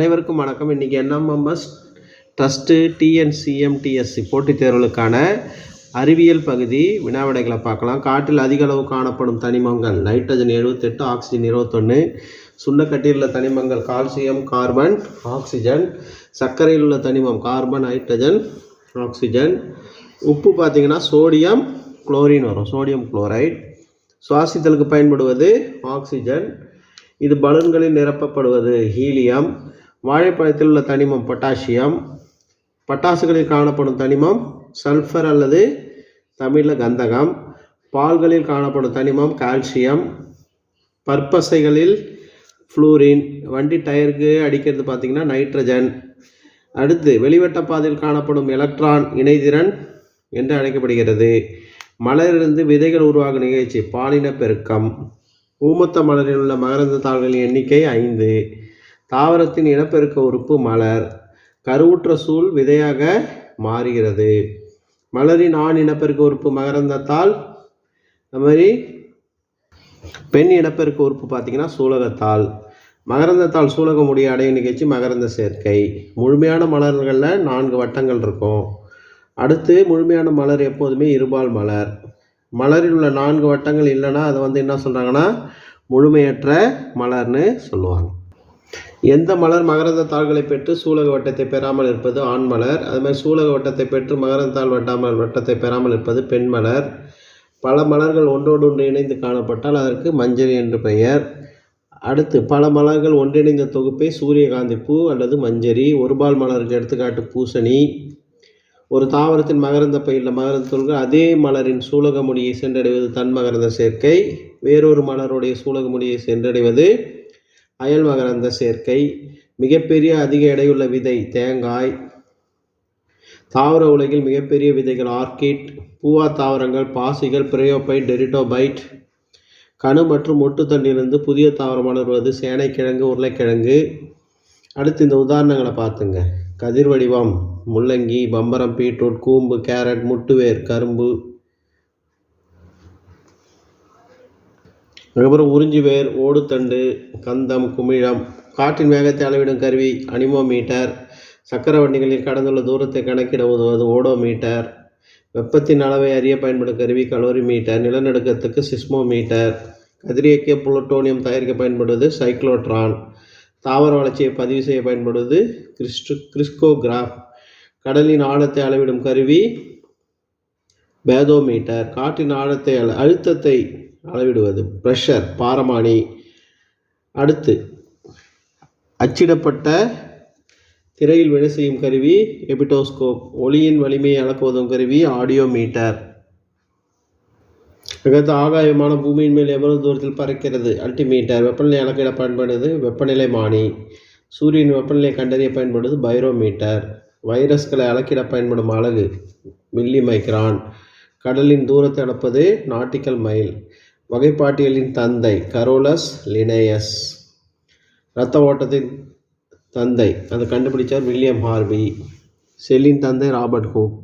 அனைவருக்கும் வணக்கம். இன்றைக்கி என்எம்எம்எஸ் ட்ரஸ்ட்டு டிஎன்சிஎம்டிஎஸ்சி போட்டித் தேர்வுகளுக்கான அறிவியல் பகுதி வினாவிடைகளை பார்க்கலாம். காற்றில் அதிக அளவு காணப்படும் தனிமங்கள் நைட்ரஜன் எழுபத்தெட்டு ஆக்சிஜன் இருபத்தொன்று சுண்ணக்கட்டியில் உள்ள தனிமங்கள் கால்சியம் கார்பன் ஆக்சிஜன் சர்க்கரையில் உள்ள தனிமம் கார்பன் ஹைட்ரஜன் ஆக்சிஜன் உப்பு பார்த்தீங்கன்னா சோடியம் குளோரின் வரும். சோடியம் குளோரைட் சுவாசித்தலுக்கு பயன்படுவது ஆக்சிஜன் இது பலூன்களில் நிரப்பப்படுவது ஹீலியம் வாழைப்பழத்தில் உள்ள தனிமம் பொட்டாசியம். பட்டாசுகளில் காணப்படும் தனிமம் சல்ஃபர் அல்லது தமிழில் கந்தகம். பால்களில் காணப்படும் தனிமம் கால்சியம். பற்பசைகளில் ஃப்ளூரின். வண்டி டயருக்கு அடிக்கிறது பார்த்திங்கன்னா நைட்ரஜன். அடுத்து வெளிவட்ட பாதையில் காணப்படும் எலக்ட்ரான் இணைதிறன் என்று அழைக்கப்படுகிறது. மலரிலிருந்து விதைகள் உருவாகும் நிகழ்ச்சி பாலின பெருக்கம். ஊமத்த மலரில் உள்ள மகரந்த தாள்களின் எண்ணிக்கை ஐந்து. தாவரத்தின் இனப்பெருக்க உறுப்பு மலர். கருவுற்ற சூழ் விதையாக மாறுகிறது. மலரின் ஆண் இனப்பெருக்க உறுப்பு மகரந்தத்தால் அது மாதிரி பெண் இனப்பெருக்க உறுப்பு பார்த்திங்கன்னா சூலகத்தால். மகரந்தத்தால் சூலக முடிய அடையும் நிகழ்ச்சி மகரந்த சேர்க்கை. முழுமையான மலர்களில் நான்கு வட்டங்கள் இருக்கும். அடுத்து முழுமையான மலர் எப்போதுமே இருபால் மலர். மலரில் உள்ள நான்கு வட்டங்கள் இல்லைன்னா அதை வந்து என்ன சொல்கிறாங்கன்னா முழுமையற்ற மலர்னு சொல்லுவாங்க. எந்த மலர் மகரந்த தாள்களை பெற்று சூலக வட்டத்தை பெறாமல் இருப்பது ஆண் மலர்? அது மாதிரி சூலக வட்டத்தை பெற்று மகரந்த தாள் வட்டாமல் வட்டத்தை பெறாமல் இருப்பது பெண் மலர். பல மலர்கள் ஒன்றோடு ஒன்று இணைந்து காணப்பட்டால் அதற்கு மஞ்சரி என்று பெயர். அடுத்து பல மலர்கள் ஒன்றிணைந்த தொகுப்பை சூரியகாந்தி பூ அல்லது மஞ்சரி ஒருபால் மலருக்கு எடுத்துக்காட்டு பூசணி. ஒரு தாவரத்தின் மகரந்த பயிரில் மகரந்த தொழில்கள் அதே மலரின் சூலக முடியை சென்றடைவது தன் மகரந்த சேர்க்கை. வேறொரு மலருடைய சூலக முடியை சென்றடைவது அயல் மகரந்த சேர்க்கை மிகப்பெரிய அதிக எடையுள்ள விதை தேங்காய். தாவர உலகில் மிகப்பெரிய விதைகள் ஆர்கிட் பூவா தாவரங்கள் பாசிகள் பிரயோபைட் டெரிட்டோபைட் கணு மற்றும் ஒட்டுத்தண்டிலிருந்து புதிய தாவரம் வளர்வது சேனைக்கிழங்கு உருளைக்கிழங்கு. அடுத்து இந்த உதாரணங்களை பார்த்துங்க. கதிர் வடிவம் முள்ளங்கி பம்பரம் பீட்ரூட் கூம்பு கேரட் முட்டுவேர் கரும்பு. அதுக்கப்புறம் உறிஞ்சி வேர் ஓடுத்தண்டு கந்தம் குமிழம் காற்றின் வேகத்தை அளவிடும் கருவி அனிமோமீட்டர் சக்கர வண்டிகளில் கடந்துள்ள தூரத்தை கணக்கிட உதவுவது ஓடோமீட்டர். வெப்பத்தின் அளவை அறிய பயன்படும் கருவி கலோரி மீட்டர் நிலநடுக்கத்துக்கு சிஸ்மோமீட்டர். கதிரியக்கிய புளுட்டோனியம் தயாரிக்க பயன்படுவது சைக்ளோட்ரான். தாவர வளர்ச்சியை பதிவு செய்ய பயன்படுவது கிறிஸ்டு கிறிஸ்கோகிராஃப். கடலின் ஆழத்தை அளவிடும் கருவி பேதோமீட்டர். காற்றின் ஆழத்தை அள அழுத்தத்தை அளவிடுவது. ப்ரெஷர் பாரமானி அடுத்து அச்சிடப்பட்ட திரையில் வேலை செய்யும் கருவி எபிட்டோஸ்கோப் ஒளியின் வலிமையை அளக்க உதவும் கருவி ஆடியோமீட்டர் அடுத்து ஆகாயமான பூமியின் மேல் எவ்வளவு தூரத்தில் பறக்கிறது? அல்டிமீட்டர் வெப்பநிலை அளக்கிட பயன்படுவது வெப்பநிலை மானி. சூரியன் வெப்பநிலை கண்டறிய பயன்படுவது பைரோமீட்டர். வைரஸ்களை அளக்கிட பயன்படும் அலகு மில்லி மைக்ரான் கடலின் தூரத்தை அளப்பது நாட்டிக்கல் மைல். வகைப்பாட்டியலின் தந்தை கரோலஸ் லினேயஸ். இரத்த ஓட்டத்தின் தந்தை அதை கண்டுபிடிச்சார் வில்லியம் ஹார்வி. செல்லின் தந்தை ராபர்ட் ஹூக்.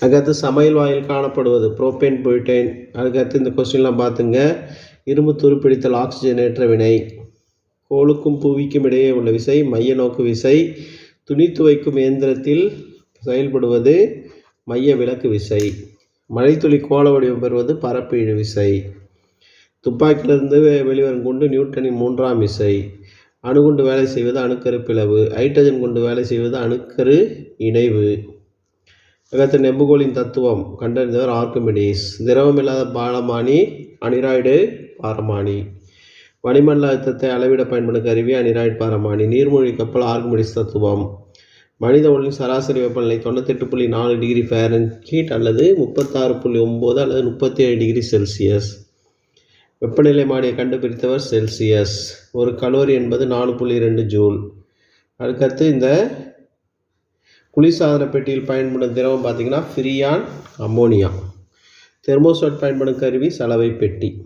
அதுக்கடுத்து சமையல் வாயில் காணப்படுவது புரோபேன் புயிட்டேன் அதுக்கடுத்து இந்த கொஸ்டின்லாம் பார்த்துங்க. இரும்பு துருப்பிடித்தல் ஆக்சிஜனேற்ற வினை. கோளுக்கும் புவிக்கும் இடையே உள்ள விசை மைய நோக்கு விசை. துணி துவைக்கும் இயந்திரத்தில் செயல்படுவது மைய விளக்கு விசை. மழைத்துளி கோள வடிவம் பெறுவது பரப்பு இழு விசை துப்பாக்கியிலிருந்து வெளிவரும் குண்டு நியூட்டனின் மூன்றாம் விசை அணுகுண்டு வேலை செய்வது அணுக்கரு பிளவு. ஹைட்ரஜன் கொண்டு வேலை செய்வது அணுக்கரு இணைவு. அடுத்து நெம்புகோலின் தத்துவம். கண்டறிந்தவர் ஆர்கிமிடிஸ். திரவமில்லாத பாலமானி அனிராய்டு பாரமானி. வளிமண்டல அழுத்தத்தை அளவிட பயன்படும் கருவி அனிராய்டு பாரமானி. நீர்மூழ்கி கப்பல் ஆர்கிமிடிஸ் தத்துவம். மனித உடலின் சராசரி வெப்பநிலை தொண்ணூத்தெட்டு புள்ளி நாலு டிகிரி ஃபேரன்ஹீட் அல்லது முப்பத்தாறு புள்ளி ஒம்பது அல்லது முப்பத்தி ஏழு டிகிரி செல்சியஸ். வெப்பநிலை மாடியை கண்டுபிடித்தவர் செல்சியஸ். ஒரு கலோரி என்பது நாலு புள்ளி ரெண்டு ஜூல். அதுக்கடுத்து இந்த குளிர்சாதன பெட்டியில் பயன்படும் திரவம் பார்த்திங்கன்னா ஃப்ரீயான் அம்மோனியா. தெர்மோஸ்டாட் பயன்படும் கருவி சலவை பெட்டி.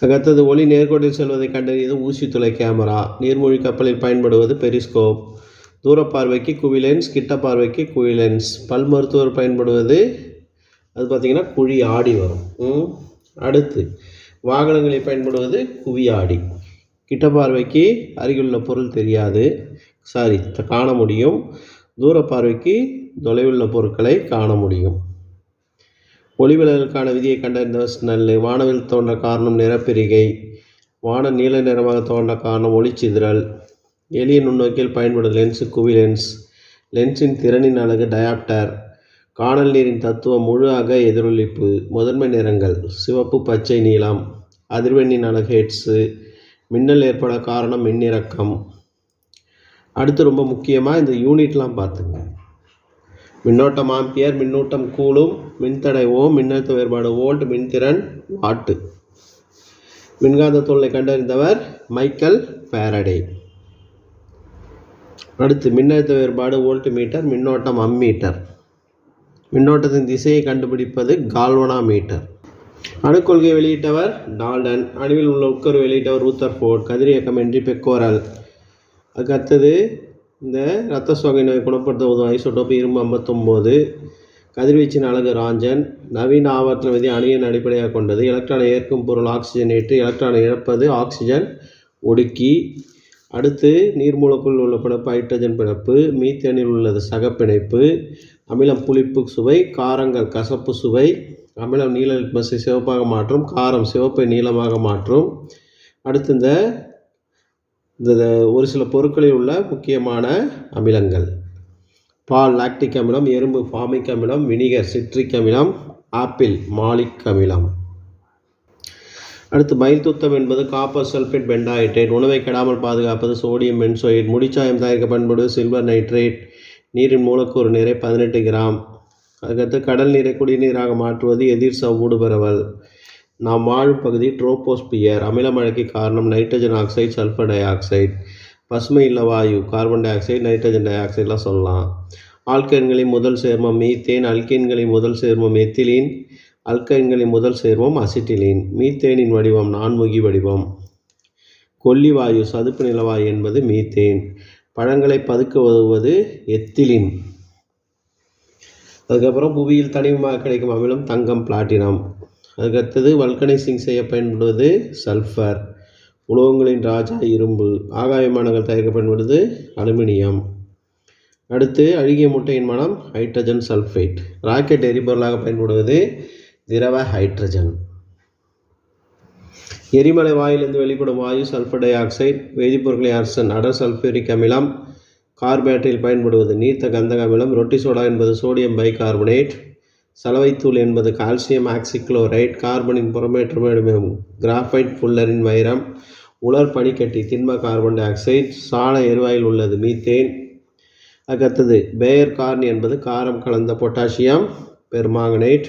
அடுத்தது ஒளி நேர்கோட்டில் செல்வதை கண்டறியது ஊசி துளை கேமரா. நீர்மூழ்கி கப்பலில் பயன்படுவது பெரிஸ்கோப். தூரப்பார்வைக்கு குவிலென்ஸ் கிட்ட பார்வைக்கு குவிலென்ஸ். பல் மருத்துவர் பயன்படுவது அது பார்த்திங்கன்னா குழி ஆடி வரும். அடுத்து. வாகனங்களில் பயன்படுவது குவி ஆடி. கிட்ட பார்வைக்கு அருகிலுள்ள பொருள் தெரியாது. சாரி காண முடியும். தூர பார்வைக்கு தொலைவுள்ள பொருட்களை காண முடியும். ஒளிவிலகலுக்கான விதியை கண்டறிந்தவர் ஸ்னெல்லு வானவில் தோன்ற காரணம் நிறப்பிரிகை. வானம் நீல நிறமாக தோன்ற காரணம் ஒளிச்சிதறல். எளிய நுண்ணோக்கியில் பயன்படும் லென்ஸு குவி லென்ஸ். லென்ஸின் திறனின் அழகு டயாப்டர். காணல் நீரின் தத்துவம் முழு அக எதிரொலிப்பு. முதன்மை நிறங்கள் சிவப்பு பச்சை நீளம் அதிர்வெண்ணின் அழகு ஹெட்ஸு. மின்னல் ஏற்பட காரணம் மின்னிறக்கம். அடுத்து ரொம்ப முக்கியமாக இந்த யூனிட்லாம் பார்த்துங்க. மின்னோட்டம் ஆம்பியர் மின்னூட்டம் கூலும் மின்தடை ஓம் மின்னழுத்த வேறுபாடு வோல்ட் மின்திறன் வாட்டு மின்காந்த தூளை கண்டறிந்தவர் மைக்கேல் பேரடே அடுத்து மின்னழுத்த வேறுபாடு வோல்ட் மீட்டர் மின்னோட்டம் அம்மீட்டர் மின்னோட்டத்தின் திசையை கண்டுபிடிப்பது கால்வனா மீட்டர். அணுக்கொள்கை வெளியிட்டவர் டால்டன். அணுவில் உள்ள உட்கரு வெளியிட்டவர் ரூத்தர்ஃபோர்ட் கதிரியக்கமின்றி பெக்கோரல். அதுக்கு அடுத்தது இந்த இரத்த சோகை நோய் குணப்படுத்த உதவும் ஐசோடோப்பு இரும்பு ஐம்பத்தொம்போது கதிர்வீச்சின் அழகு ராஞ்சன் நவீன ஆவர்த்தன விதி அணியின் அடிப்படையாக கொண்டது. எலக்ட்ரானை ஏற்கும் பொருள் ஆக்சிஜன் ஏற்று எலக்ட்ரானை இழப்பது ஆக்சிஜன் ஒடுக்கி. அடுத்து நீர்மூலக்குள் உள்ள பிணப்பு ஹைட்ரஜன் பிணப்பு மீத்தேனில் உள்ளது சகப்பிணைப்பு அமிலம் புளிப்பு சுவை காரங்கள் கசப்பு சுவை அமிலம் நீல லிட்மஸை சிவப்பாக மாற்றும் காரம் சிவப்பை நீளமாக மாற்றும். அடுத்து இந்த இந்த ஒரு சில பொருட்களில் உள்ள முக்கியமான அமிலங்கள். பால் லாக்டிக் அமிலம் எறும்பு ஃபார்மிக் அமிலம் வினிகர் சிட்ரிக் அமிலம் ஆப்பிள் மாலிக் அமிலம். அடுத்து மயில் துத்தம் என்பது காப்பர் சல்ஃபேட் பெண்டாஹைட்ரேட் உணவை கெடாமல் பாதுகாப்பது சோடியம் பென்சோயிட் முடிச்சாயம் தயாரிக்க பயன்படுவது சில்வர் நைட்ரேட் நீரின் மூலக்கூறு நிறை பதினெட்டு கிராம். அதுக்கடுத்து கடல் நீரை குடிநீராக மாற்றுவது எதிர் சவ்வூடு பரவல் நாம் வாழும் பகுதி ட்ரோபோஸ்பியர் அமிலமழைக்கு காரணம் nitrogen oxide sulphur dioxide. பசுமை இல்ல வாயு கார்பன் டை ஆக்சைடு நைட்ரஜன் டை ஆக்சைடெலாம் சொல்லலாம். ஆல்கைன்களின் முதல் சேர்மம் மீத்தேன் அல்கைன்களின் முதல் சேர்மம் எத்திலீன் அல்கைன்களின் முதல் சேர்மம் அசிட்டிலீன். மீத்தேனின் வடிவம் நான்முகி வடிவம். கொல்லி வாயு சதுப்பு நிலவாயு என்பது மீத்தேன். பழங்களை பதுக்க உதவுவது எத்திலின். அதுக்கப்புறம் புவியில் தனிமமாக கிடைக்கும் அமிலம் தங்கம் பிளாட்டினம். அதுக்கடுத்தது வல்கனைசிங் செய்ய பயன்படுவது சல்ஃபர். உலோகங்களின் ராஜா இரும்பு. ஆகாயமானங்கள் தயாரிக்க பயன்படுவது அலுமினியம். அடுத்து அழுகிய முட்டையின் மனம் ஹைட்ரஜன் சல்ஃபைட் ராக்கெட் எரிபொருளாக பயன்படுவது திரவ ஹைட்ரஜன். எரிமலை வாயிலிருந்து வெளிப்படும் வாயு சல்ஃபர் டை ஆக்சைடு வேதிப்பொருட்களை அரசன் அடர் சல்ஃபியூரிக் அமிலம் கார்பேட்டரியில் பயன்படுவது நீர்த்த கந்தக அமிலம் ரொட்டி சோடா என்பது சோடியம் பைகார்பனேட். சலவைத்தூள் என்பது கால்சியம் ஆக்சிக்ளோரைட் கார்பனின் புறமேற்றமேடும் கிராஃபைட் புல்லரின் வைரம் உலர் பனிக்கட்டி திண்ம கார்பன் டை ஆக்சைடு சாண எரிவாயில் உள்ளது மீத்தேன் அகத்தது பேயர் கார்ன் என்பது காரம் கலந்த பொட்டாசியம் பெர்மாங்கனேட்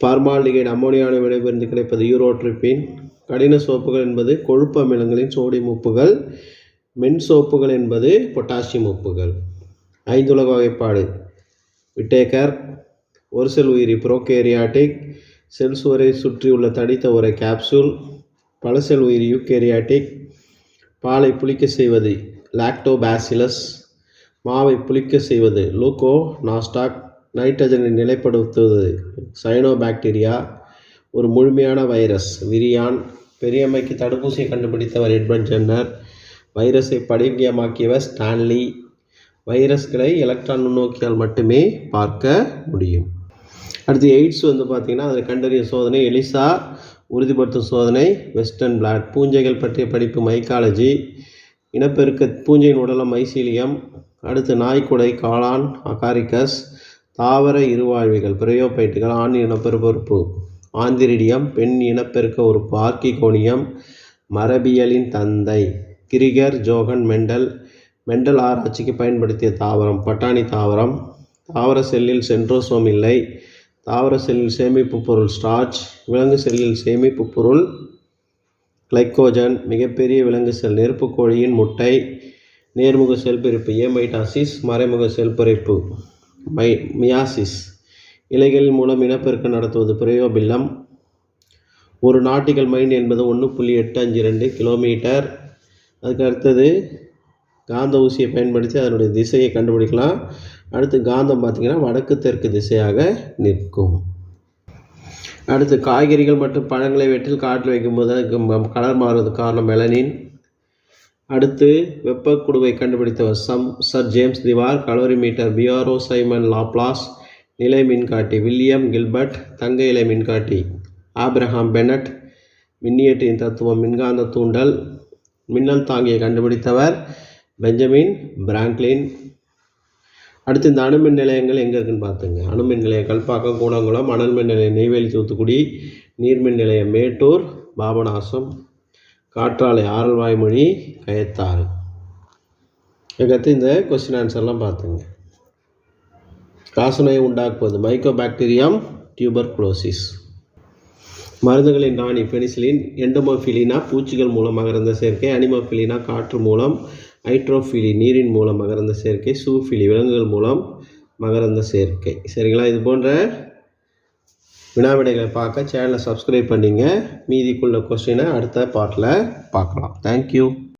பார்மால்டிகைடு அம்மோனியாவை விடைபெறுந்து கிடைப்பது யூரோட்ரிப்பின் கடின சோப்புகள் என்பது கொழுப்பு அமிலங்களின் சோடியம் உப்புகள். மென் சோப்புகள் என்பது பொட்டாசியம் உப்புகள். ஐந்துலக வகைப்பாடு. விட்டேக்கர் ஒரு செல் உயிரி புரோகேரியாட்டிக் செல் சுவரை சுற்றியுள்ள தடித்த ஒரு கேப்சூல் பல செல் உயிரி யூகேரியாட்டிக் பாலை புளிக்க செய்வது லாக்டோபாசிலஸ் மாவை புளிக்க செய்வது லூக்கோ நாஸ்டாக் நைட்ரஜனை நிலைப்படுத்துவது சைனோபாக்டீரியா ஒரு முழுமையான வைரஸ் விரியான் பெரியம்மைக்கு தடுப்பூசியை கண்டுபிடித்தவர் எட்மண்ட் ஜென்னர் வைரஸை படிக்கியமாக்கியவர் ஸ்டான்லி வைரஸ்களை எலக்ட்ரான் நுண்ணோக்கியால் மட்டுமே பார்க்க முடியும். அடுத்து எய்ட்ஸ் வந்து பார்த்திங்கன்னா அதில் கண்டறிய சோதனை எலிசா உறுதிப்படுத்தும் சோதனை வெஸ்டர்ன் பிளாட் பூஞ்சைகள் பற்றிய படிப்பு மைக்காலஜி இனப்பெருக்க பூஞ்சையின் உடலம் மைசீலியம் அடுத்து நாய்க்குடை காளான் அகாரிக்கஸ் தாவர இருவாழ்விகள் பிரயோபைட்டுகள் ஆண் இனப்பெருப்பொறுப்பு ஆந்திரிடியம் பெண் இனப்பெருக்க உறுப்பு ஆர்கிகோனியம் மரபியலின் தந்தை கிரிகர் ஜோகன் மெண்டல் மெண்டல் ஆராய்ச்சிக்கு பயன்படுத்திய தாவரம் பட்டாணி தாவரம். தாவர செல்லில் சென்ட்ரோசோம் இல்லை. தாவர செல்லில் சேமிப்பு பொருள் ஸ்டார்ச் விலங்கு செல்லில் சேமிப்பு பொருள் கிளைக்கோஜன் மிகப்பெரிய விலங்கு செல் நெருப்பு கோழியின் முட்டை நேர்முக செல் பிரிப்பு ஏமைட்டாசிஸ் மறைமுக செல் பிரிப்பு மை மியாசிஸ் இலைகள் மூலம் இனப்பெருக்கம் நடத்துவது பிரயோபில்லம். ஒரு நாட்டிகள் மைண்ட் என்பது ஒன்று புள்ளி எட்டு அஞ்சு ரெண்டு கிலோமீட்டர் அதுக்கு அடுத்தது காந்த ஊசியை பயன்படுத்தி அதனுடைய திசையை கண்டுபிடிக்கலாம். அடுத்து காந்தம் பார்த்திங்கன்னா வடக்கு தெற்கு திசையாக நிற்கும். அடுத்து காய்கறிகள் மற்றும் பழங்களை வெட்டில் காற்றில் வைக்கும்போது அதுக்கு கலர் மாறுவதற்கு காரணம் மெலனின் அடுத்து வெப்பக்குடுவை கண்டுபிடித்தவர் some sir James Dewar calorimeter Pierre Simon Laplace நிலை மின்காட்டி வில்லியம் கில்பர்ட் தங்க இலை மின்காட்டி ஆப்ரஹாம் பெனட் மின்னியற்றின் தத்துவம் மின்காந்த தூண்டல் மின்னல் தாங்கியை கண்டுபிடித்தவர் பெஞ்சமின் பிராங்க்லின். அடுத்து இந்த அணுமின் நிலையங்கள் எங்கே இருக்குன்னு பார்த்துங்க. அணுமின் நிலையம் கல்பாக்கம் கூடங்குளம் அனல் மின் நிலையம் நெய்வேலி தூத்துக்குடி நீர்மின் நிலையம் மேட்டூர் பாபநாசம் காற்றாலை ஆரல்வாய்மொழி கயத்தாறு. இதுக்கடுத்து இந்த கொஸ்டின் ஆன்சர்லாம் பார்த்துங்க. காசநோயை உண்டாக்குவது மைக்கோபாக்டீரியம் டியூபர்குலோசிஸ் மருந்துகளின் ராணி பெனிசிலின் எண்டமோஃபிலினா பூச்சிகள் மூலம் இருந்த சேர்க்கை அனிமோஃபிலினா காற்று மூலம் ஹைட்ரோஃபிலி நீரின் மூலம் மகரந்த சேர்க்கை சூஃபிலி விலங்குகள் மூலம் மகரந்த சேர்க்கை. சரிங்களா? இது போன்ற வினாவிடைகளை பார்க்க சேனலை சப்ஸ்கிரைப் பண்ணிங்க. மீதிக்குள்ள கொஸ்டினை அடுத்த பார்ட்டில் பார்க்கலாம். தேங்க்யூ